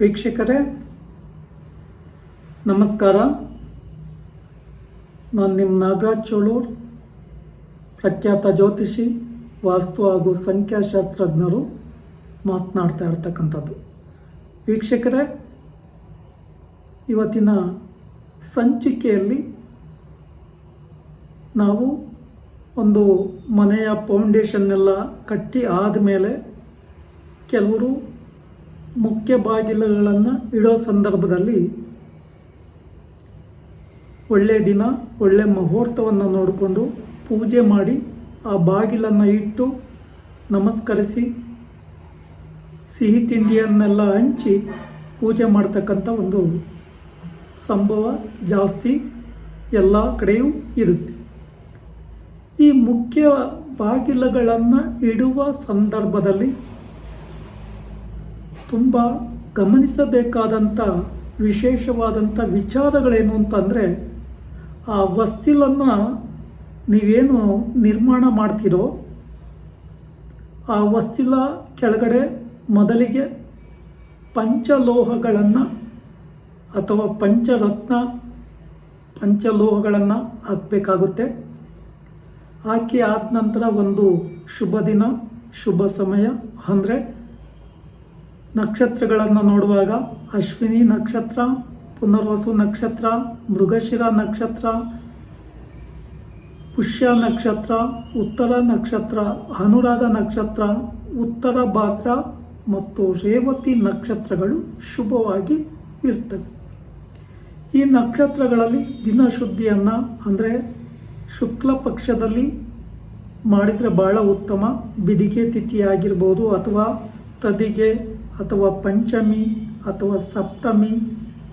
ವೀಕ್ಷಕರೇ, ನಮಸ್ಕಾರ. ನಾನು ನಿಮ್ಮ ನಾಗರಾಜ್ ಚೋಳೂರ್, ಪ್ರಖ್ಯಾತ ಜ್ಯೋತಿಷಿ, ವಾಸ್ತು ಹಾಗೂ ಸಂಖ್ಯಾಶಾಸ್ತ್ರಜ್ಞರು ಮಾತನಾಡ್ತಾ ಇರ್ತಕ್ಕಂಥದ್ದು. ವೀಕ್ಷಕರೇ, ಇವತ್ತಿನ ಸಂಚಿಕೆಯಲ್ಲಿ ನಾವು ಒಂದು ಮನೆಯ ಫೌಂಡೇಶನ್ನೆಲ್ಲ ಕಟ್ಟಿ ಆದಮೇಲೆ ಕೆಲವರು ಮುಖ್ಯ ಬಾಗಿಲುಗಳನ್ನು ಇಡೋ ಸಂದರ್ಭದಲ್ಲಿ ಒಳ್ಳೆಯ ದಿನ ಒಳ್ಳೆಯ ಮುಹೂರ್ತವನ್ನು ನೋಡಿಕೊಂಡು ಪೂಜೆ ಮಾಡಿ ಆ ಬಾಗಿಲನ್ನು ಇಟ್ಟು ನಮಸ್ಕರಿಸಿ ಸಿಹಿ ತಿಂಡಿಯನ್ನೆಲ್ಲ ಹಂಚಿ ಪೂಜೆ ಮಾಡ್ತಕ್ಕಂಥ ಒಂದು ಸಂಭವ ಜಾಸ್ತಿ ಎಲ್ಲ ಕಡೆಯೂ ಇರುತ್ತೆ. ಈ ಮುಖ್ಯ ಬಾಗಿಲುಗಳನ್ನು ಇಡುವ ಸಂದರ್ಭದಲ್ಲಿ ತುಂಬ ಗಮನಿಸಬೇಕಾದಂಥ ವಿಶೇಷವಾದಂಥ ವಿಚಾರಗಳೇನು ಅಂತಂದರೆ ಆ ವಸ್ತಿಲನ್ನು ನೀವೇನು ನಿರ್ಮಾಣ ಮಾಡ್ತೀರೋ, ಆ ವಸ್ತಿಲ ಕೆಳಗಡೆ ಮೊದಲಿಗೆ ಪಂಚಲೋಹಗಳನ್ನು ಅಥವಾ ಪಂಚರತ್ನ ಪಂಚಲೋಹಗಳನ್ನು ಹಾಕಬೇಕಾಗುತ್ತೆ. ಹಾಕಿ ಆದ ನಂತರ ಒಂದು ಶುಭ ದಿನ ಶುಭ ಸಮಯ ಅಂದರೆ ನಕ್ಷತ್ರಗಳನ್ನು ನೋಡುವಾಗ ಅಶ್ವಿನಿ ನಕ್ಷತ್ರ, ಪುನರ್ವಸು ನಕ್ಷತ್ರ, ಮೃಗಶಿರ ನಕ್ಷತ್ರ, ಪುಷ್ಯ ನಕ್ಷತ್ರ, ಉತ್ತರ ನಕ್ಷತ್ರ, ಅನುರಾಧ ನಕ್ಷತ್ರ, ಉತ್ತರ ಭಾದ್ರ ಮತ್ತು ರೇವತಿ ನಕ್ಷತ್ರಗಳು ಶುಭವಾಗಿ ಇರ್ತವೆ. ಈ ನಕ್ಷತ್ರಗಳಲ್ಲಿ ದಿನಶುದ್ಧಿಯನ್ನು ಅಂದರೆ ಶುಕ್ಲ ಪಕ್ಷದಲ್ಲಿ ಮಾಡಿದರೆ ಭಾಳ ಉತ್ತಮ. ಬಿದಿಗೆ ತಿಥಿಯಾಗಿರ್ಬೋದು ಅಥವಾ ತದಿಗೆ ಅಥವಾ ಪಂಚಮಿ, ಅಥವಾ ಸಪ್ತಮಿ,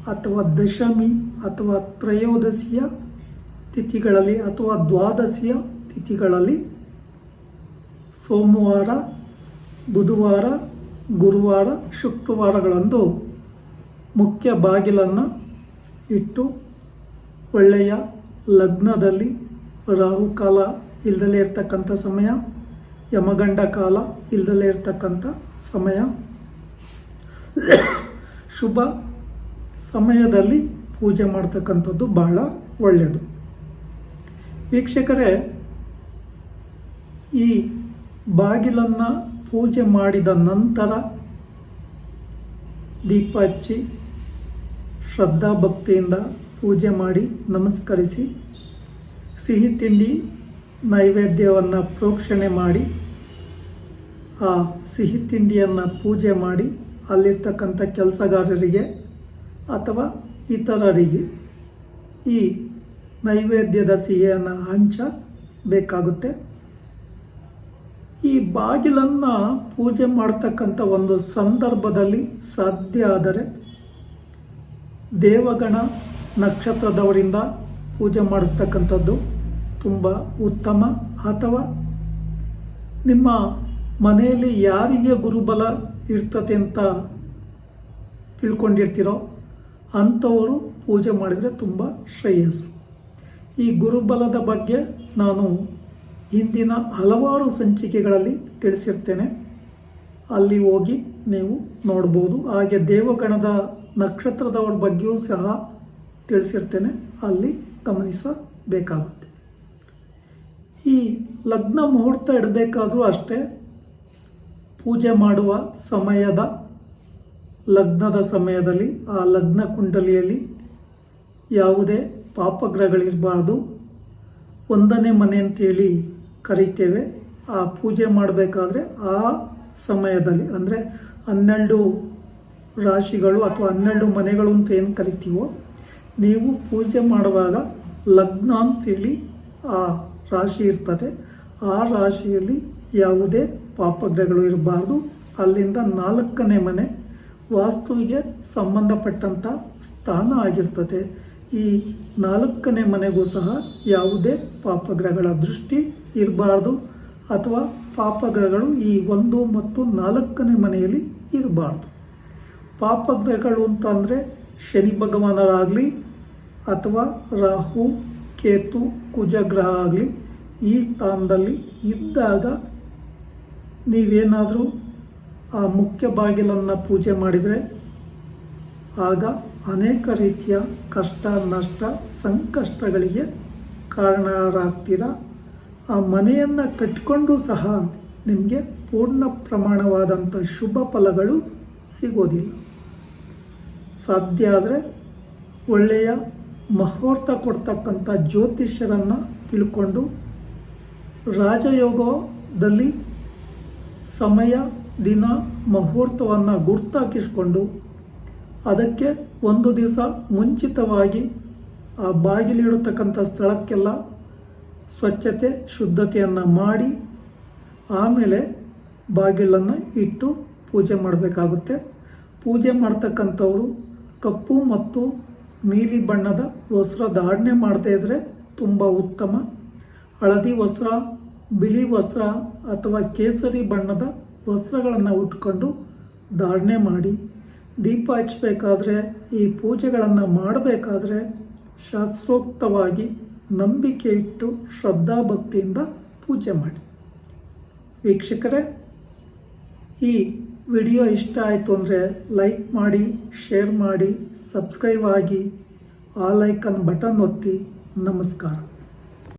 ಅಥವಾ ದಶಮಿ, ಅಥವಾ ತ್ರಯೋದಶಿಯ ತಿಥಿಗಳಲ್ಲಿ, ಅಥವಾ ದ್ವಾದಶಿಯ ತಿಥಿಗಳಲ್ಲಿ ಸೋಮವಾರ, ಬುಧವಾರ, ಗುರುವಾರ, ಶುಕ್ರವಾರಗಳಂದು ಮುಖ್ಯ ಬಾಗಿಲನ್ನು ಇಟ್ಟು ಒಳ್ಳೆಯ ಲಗ್ನದಲ್ಲಿ ರಾಹುಕಾಲ ಇಲ್ದಲೇ ಇರ್ತಕ್ಕಂಥ ಸಮಯ, ಯಮಗಂಡ ಕಾಲ ಇಲ್ದಲೇ ಇರ್ತಕ್ಕಂಥ ಸಮಯ. ಶುಭ ಸಮಯದಲ್ಲಿ ಪೂಜೆ ಮಾಡ್ತಕ್ಕಂಥದ್ದು ಬಹಳ ಒಳ್ಳೆಯದು. ವೀಕ್ಷಕರೇ, ಈ ಬಾಗಿಲನ್ನು ಪೂಜೆ ಮಾಡಿದ ನಂತರ ದೀಪ ಹಚ್ಚಿ ಶ್ರದ್ಧಾ ಭಕ್ತಿಯಿಂದ ಪೂಜೆ ಮಾಡಿ ನಮಸ್ಕರಿಸಿ, ಸಿಹಿ ತಿಂಡಿ ನೈವೇದ್ಯವನ್ನು ಪ್ರೋಕ್ಷಣೆ ಮಾಡಿ, ಆ ಸಿಹಿ ತಿಂಡಿಯನ್ನು ಪೂಜೆ ಮಾಡಿ ಅಲ್ಲಿರ್ತಕ್ಕಂಥ ಕೆಲಸಗಾರರಿಗೆ ಅಥವಾ ಇತರರಿಗೆ ಈ ನೈವೇದ್ಯದ ಸಿಹಿಯನ್ನು ಹಂಚಬೇಕಾಗುತ್ತೆ ಈ ಬಾಗಿಲನ್ನು ಪೂಜೆ ಮಾಡ್ತಕ್ಕಂಥ ಒಂದು ಸಂದರ್ಭದಲ್ಲಿ ಸಾಧ್ಯ ಆದರೆ ದೇವಗಣ ನಕ್ಷತ್ರದವರಿಂದ ಪೂಜೆ ಮಾಡಿಸ್ತಕ್ಕಂಥದ್ದು ತುಂಬ ಉತ್ತಮ. ಅಥವಾ ನಿಮ್ಮ ಮನೆಯಲ್ಲಿ ಯಾರಿಗೆ ಗುರುಬಲ ಇರ್ತದೆ ಅಂತ ತಿಳ್ಕೊಂಡಿರ್ತೀರೋ ಅಂಥವರು ಪೂಜೆ ಮಾಡಿದರೆ ತುಂಬ ಶ್ರೇಯಸ್ಸು. ಈ ಗುರುಬಲದ ಬಗ್ಗೆ ನಾನು ಹಿಂದಿನ ಹಲವಾರು ಸಂಚಿಕೆಗಳಲ್ಲಿ ತಿಳಿಸಿರ್ತೇನೆ. ಅಲ್ಲಿ ಹೋಗಿ ನೀವು ನೋಡ್ಬೋದು. ಹಾಗೆ ದೇವಗಣದ ನಕ್ಷತ್ರದವ್ರ ಬಗ್ಗೆಯೂ ಸಹ ತಿಳಿಸಿರ್ತೇನೆ. ಅಲ್ಲಿ ಗಮನಿಸಬೇಕಾಗುತ್ತೆ. ಈ ಲಗ್ನ ಮುಹೂರ್ತ ಇಡಬೇಕಾದರೂ ಅಷ್ಟೇ ಪೂಜೆ ಮಾಡುವ ಸಮಯದ ಲಗ್ನದ ಸಮಯದಲ್ಲಿ, ಆ ಲಗ್ನ ಕುಂಡಲಿಯಲ್ಲಿ ಯಾವುದೇ ಪಾಪಗ್ರಹಗಳಿರಬಾರ್ದು. ಒಂದನೇ ಮನೆ ಅಂತೇಳಿ ಕರಿತೇವೆ. ಆ ಪೂಜೆ ಮಾಡಬೇಕಾದ್ರೆ ಆ ಸಮಯದಲ್ಲಿ, ಅಂದರೆ ಹನ್ನೆರಡು ರಾಶಿಗಳು ಅಥವಾ ಹನ್ನೆರಡು ಮನೆಗಳು ಅಂತ ಏನು ಕರಿತೀವೋ, ನೀವು ಪೂಜೆ ಮಾಡುವಾಗ ಲಗ್ನ ಅಂತೇಳಿ ಆ ರಾಶಿ ಇರ್ತದೆ. ಆ ರಾಶಿಯಲ್ಲಿ ಯಾವುದೇ ಪಾಪಗ್ರಹಗಳು ಇರಬಾರ್ದು. ಅಲ್ಲಿಂದ ನಾಲ್ಕನೇ ಮನೆ ವಾಸ್ತುವಿಗೆ ಸಂಬಂಧಪಟ್ಟಂಥ ಸ್ಥಾನ ಆಗಿರ್ತದೆ. ಈ ನಾಲ್ಕನೇ ಮನೆಗೂ ಸಹ ಯಾವುದೇ ಪಾಪಗ್ರಹಗಳ ದೃಷ್ಟಿ ಇರಬಾರ್ದು ಅಥವಾ ಪಾಪಗ್ರಹಗಳು ಈ ಒಂದು ಮತ್ತು ನಾಲ್ಕನೇ ಮನೆಯಲ್ಲಿ ಇರಬಾರ್ದು. ಪಾಪಗ್ರಹಗಳು ಅಂತಂದರೆ ಶನಿ ಭಗವಾನರಾಗಲಿ ಅಥವಾ ರಾಹು, ಕೇತು, ಕುಜಗ್ರಹ ಆಗಲಿ ಈ ಸ್ಥಾನದಲ್ಲಿ ಇದ್ದಾಗ ನೀವೇನಾದರೂ ಆ ಮುಖ್ಯ ಬಾಗಿಲನ್ನು ಪೂಜೆ ಮಾಡಿದರೆ ಆಗ ಅನೇಕ ರೀತಿಯ ಕಷ್ಟ, ನಷ್ಟ, ಸಂಕಷ್ಟಗಳಿಗೆ ಕಾರಣರಾಗ್ತೀರ? ಆ ಮನೆಯನ್ನು ಕಟ್ಕೊಂಡು ಸಹ ನಿಮಗೆ ಪೂರ್ಣ ಪ್ರಮಾಣವಾದಂಥ ಶುಭ ಫಲಗಳು ಸಿಗೋದಿಲ್ಲ. ಸಾಧ್ಯ ಆದರೆ ಒಳ್ಳೆಯ ಮುಹೂರ್ತ ಕೊಡ್ತಕ್ಕಂಥ ಜ್ಯೋತಿಷ್ಯರನ್ನು ತಿಳ್ಕೊಂಡು ರಾಜಯೋಗದಲ್ಲಿ ಸಮಯ, ದಿನ, ಮುಹೂರ್ತವನ್ನು ಗುರ್ತಾಕಿಸ್ಕೊಂಡು ಅದಕ್ಕೆ ಒಂದು ದಿವಸ ಮುಂಚಿತವಾಗಿ ಆ ಬಾಗಿಲಿಡತಕ್ಕಂಥ ಸ್ಥಳಕ್ಕೆಲ್ಲ ಸ್ವಚ್ಛತೆ, ಶುದ್ಧತೆಯನ್ನು ಮಾಡಿ ಆಮೇಲೆ ಬಾಗಿಲನ್ನು ಇಟ್ಟು ಪೂಜೆ ಮಾಡಬೇಕಾಗುತ್ತೆ. ಪೂಜೆ ಮಾಡ್ತಕ್ಕಂಥವರು ಕಪ್ಪು ಮತ್ತು ನೀಲಿ ಬಣ್ಣದ ವಸ್ತ್ರ ಧಾರಣೆ ಮಾಡದೇ ಇದ್ದರೆ ತುಂಬ ಉತ್ತಮ. ಹಳದಿ ವಸ್ತ್ರ ಬಿಳಿ ವಸ್ತ್ರ ಅಥವಾ ಕೇಸರಿ ಬಣ್ಣದ ವಸ್ತ್ರಗಳನ್ನು ಉಟ್ಕೊಂಡು ಧಾರಣೆ ಮಾಡಿ ದೀಪ ಹಚ್ಚಬೇಕಾದ್ರೆ ಈ ಪೂಜೆಗಳನ್ನು ಮಾಡಬೇಕಾದ್ರೆ ಶಾಸ್ತ್ರೋಕ್ತವಾಗಿ ನಂಬಿಕೆ ಇಟ್ಟು ಶ್ರದ್ಧಾ ಭಕ್ತಿಯಿಂದ ಪೂಜೆ ಮಾಡಿ. ವೀಕ್ಷಕರೇ, ಈ ವಿಡಿಯೋ ಇಷ್ಟ ಆಯಿತು ಅಂದರೆ ಲೈಕ್ ಮಾಡಿ, ಶೇರ್ ಮಾಡಿ, ಸಬ್ಸ್ಕ್ರೈಬ್ ಆಗಿ, ಆ ಲೈಕನ್ ಬಟನ್ ಒತ್ತಿ ನಮಸ್ಕಾರ.